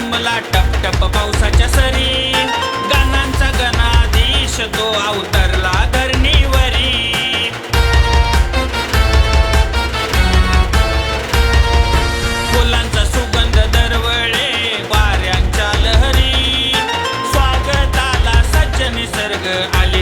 मला टप टप पावसाच्या सरी. गणांचा गणाधीश तो अवतरला धरणीवरी. फुलांचा सुगंध दरवळे वाऱ्यांच्या लहरी. स्वागताला सज्ज निसर्ग आली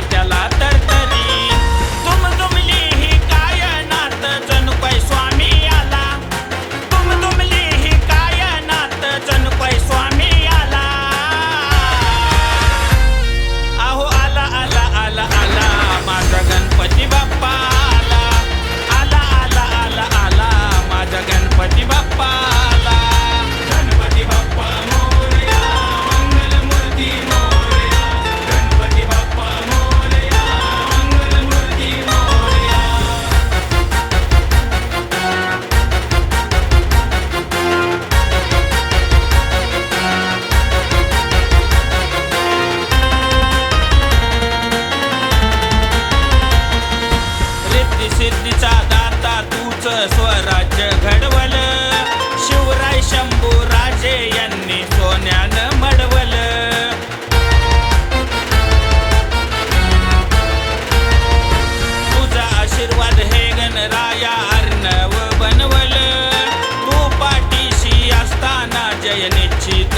జయ నిశ్చిత